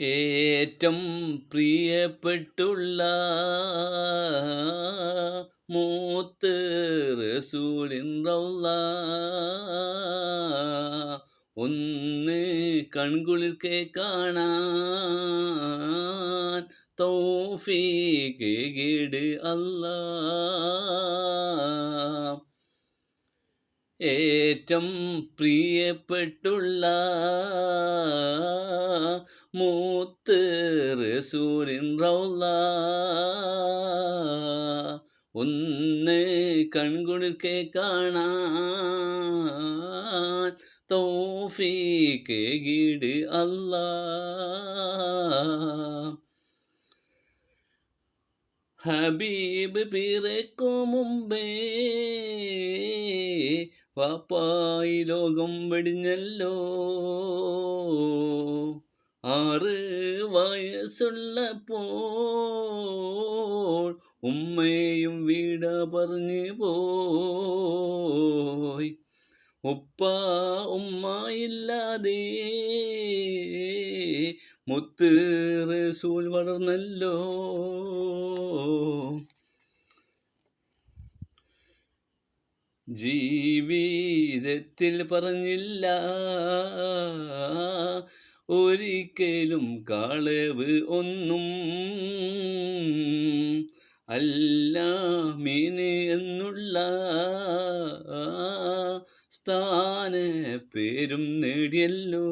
ഏറ്റം പ്രിയപ്പെട്ടുള്ള മൂത്ത് റസൂലിൻ റൗള ഒന്ന് കൺകുളിർക്കെ കാണാൻ തൗഫീക്ക് ഗീട് അല്ല. ഏറ്റം പ്രിയപ്പെട്ടുള്ള മൂത്ത് റസൂലിൻ റൗല ഒന്ന് കൺകുളിർക്കെ കാണാൻ തൗഫീക്ക് ഗീട് അല്ലാ. ഹബീബ് പിറക്കും മുമ്പേ വാപ്പായി ലോകം വെടിഞ്ഞല്ലോ. ആറ് വയസ്സുള്ളപ്പോൾ ഉമ്മയും വീട പറഞ്ഞു പോയി. ഉപ്പ ഉമ്മ ഇല്ലാതെ മുത്ത് റസൂൽ വളർന്നല്ലോ. ജീവിതത്തിൽ പറഞ്ഞില്ല. ഒരിക്കലും കളവ് ഒന്നും അല്ലാമിന് എന്നുള്ള സ്ഥാന പേരും നേടിയല്ലോ.